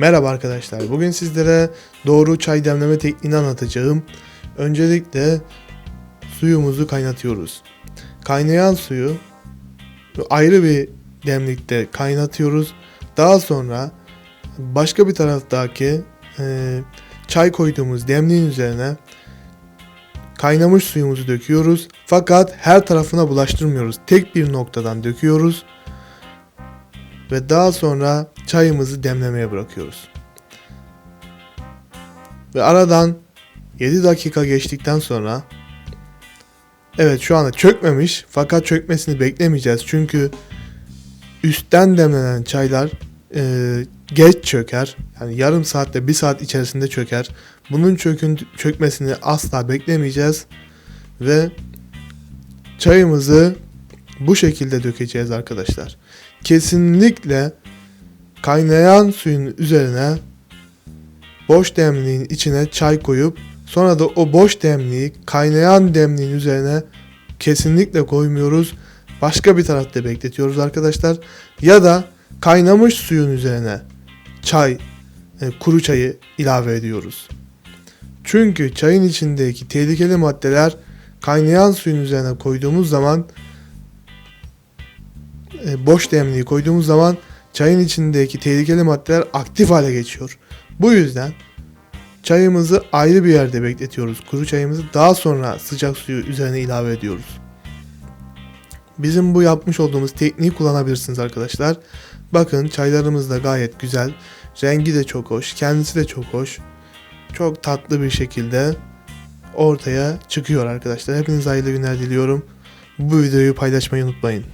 Merhaba arkadaşlar. Bugün sizlere doğru çay demleme tekniğini anlatacağım. Öncelikle suyumuzu kaynatıyoruz. Kaynayan suyu ayrı bir demlikte kaynatıyoruz. Daha sonra başka bir taraftaki e, çay koyduğumuz demliğin üzerine kaynamış suyumuzu döküyoruz. Fakat her tarafına bulaştırmıyoruz. Tek bir noktadan döküyoruz ve daha sonra çayımızı demlemeye bırakıyoruz. Ve aradan 7 dakika geçtikten sonra Evet şu anda çökmemiş fakat çökmesini beklemeyeceğiz çünkü üstten demlenen çaylar e, geç çöker. Yani yarım saatte bir saat içerisinde çöker. Bunun çökün, çökmesini asla beklemeyeceğiz ve çayımızı bu şekilde dökeceğiz arkadaşlar. Kesinlikle kaynayan suyun üzerine boş demliğin içine çay koyup sonra da o boş demliği kaynayan demliğin üzerine kesinlikle koymuyoruz. Başka bir tarafta bekletiyoruz arkadaşlar. Ya da kaynamış suyun üzerine çay, e, kuru çayı ilave ediyoruz. Çünkü çayın içindeki tehlikeli maddeler kaynayan suyun üzerine koyduğumuz zaman e, boş demliği koyduğumuz zaman çayın içindeki tehlikeli maddeler aktif hale geçiyor. Bu yüzden çayımızı ayrı bir yerde bekletiyoruz. Kuru çayımızı daha sonra sıcak suyu üzerine ilave ediyoruz. Bizim bu yapmış olduğumuz tekniği kullanabilirsiniz arkadaşlar. Bakın çaylarımız da gayet güzel. Rengi de çok hoş. Kendisi de çok hoş. Çok tatlı bir şekilde ortaya çıkıyor arkadaşlar. Hepinize hayırlı günler diliyorum. Bu videoyu paylaşmayı unutmayın.